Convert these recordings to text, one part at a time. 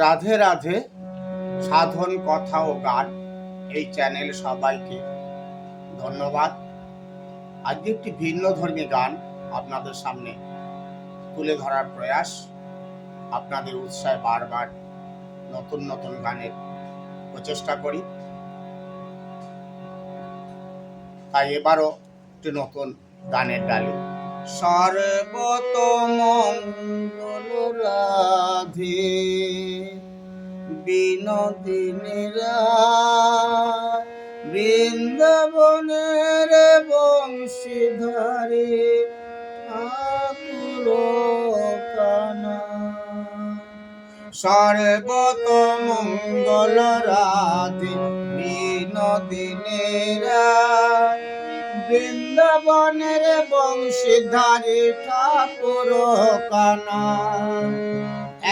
রাধে রাধে, সাধন, কথা ও গান এই চ্যানেল সবাইকে ধন্যবাদ। আজকে একটি ভিন্ন ধর্মী গান আপনাদের সামনে তুলে ধরার প্রয়াস। আপনাদের উৎসাহে বারবার নতুন নতুন গানের প্রচেষ্টা করি। তাই এবারও একটি নতুন গানের ডালি। সর্বতম মঙ্গল রাধে বিনোদিনীর বৃন্দাবনের বংশীধারী ঠাকুর কানা। সর্বত মঙ্গল রাধে বিনোদিনীর বৃন্দাবনের বংশীধারী ঠাকুর কানা।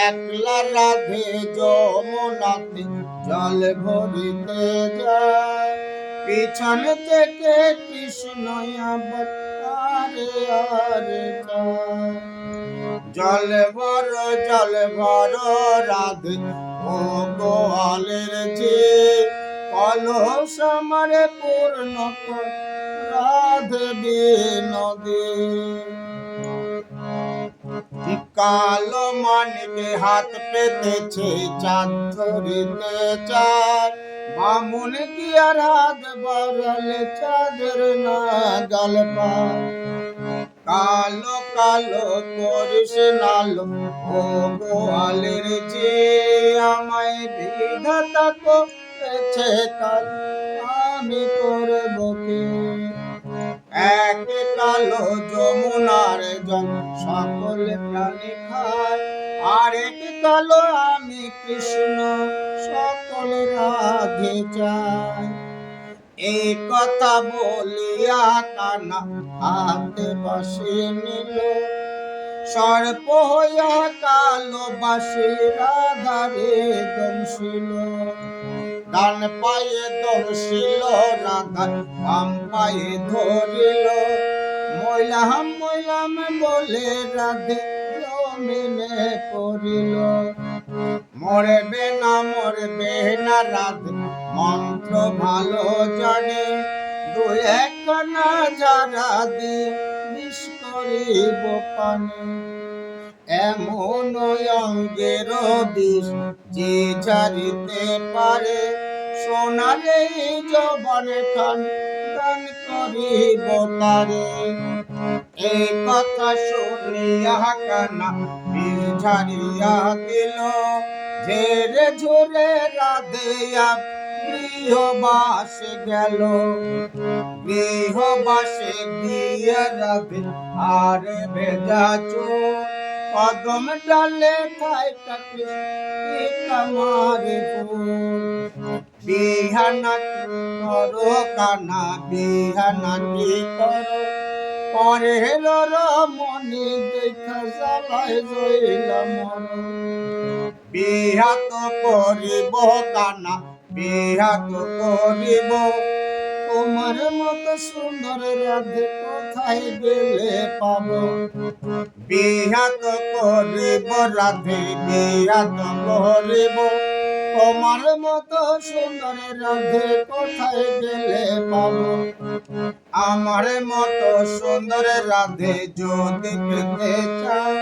একলা রাধে যমুনাতে জল ভরিতে যায়। পিছন থেকে কৃষ্ণ। জল ভর জল ভর, রাধে ও গোয়ালের যে কলস আমারে পূর্ণ রাধে বিনোদী কালো মানিকে হাত পেতেছে চাঁদ ধরিতে চায় বামুন কি আর হাত বাড়ালে চাঁদের না জল কালো কালো করিস নালো, ও গোয়ালের যে আমায় বিধাতা করেছে কাল, আমি করব এক কালো যমুনার জল সকল প্রাণী খায়। আর এক কালো আমি কৃষ্ণ, সকল রাধে চাই এই কথা বলিয়া কানা হাতে বসে নিল। সর্প হইয়া কালো বাসে রাধারে দংশিল। ডান পায়ে দংশিল রাধা বাম পায়ে ধরিল। মহিলাম মহিলাম বলে রাধে জমিনে পড়িল মরবে না মরবে না রাধে, মন্ত্র ভালো জানে। দুই একখানা যারা দিয়ে বিষ করিব পানে। এমন অঙ্গের বিষ যে ঝাড়িতে পারে সোনারে জবন খান দান করিব তারে এই কথা শুনিয়া কানা বিষ ঝাড়িয়া দিল ঝেড়ে ঝুরে রাধেয়া গৃহবাসে গেল। গৃহবাসে গিয়ে রাধে আর ভেজা চোর কদম ডালে খায় কামারে বিহানা করো কানা বিহানা কি করো। পরে মনি দেখা জ্বালায় জইলা মর বিহাত করিব কানা বিহাত করিব তোমার মতো সুন্দর রাধে কোথায় গেলে পাব? বিহাত করিব, রাধে বিহাত করিব। তোমার মতো সুন্দর রাধে কোথায় গেলে পাব? আমার মতো সুন্দর রাধে যদি পেতে চাও,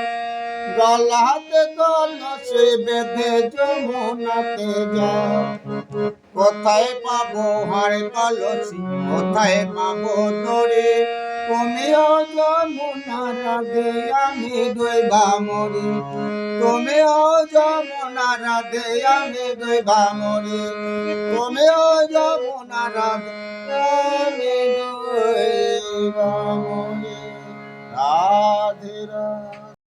গলাতে কলসে বেঁধে যমুনাতে যাও। কোথায় পাবো হার কলসি? কোথায় পাবো তোরে? তুমিও যমুনা রাধে আমি দৈবা মরি। তুমিও যমুনা রাধে আমি দৈবা মরি। তুমিও যমুনা রাধে আমি দৈবা মরি। রাধে রাধে।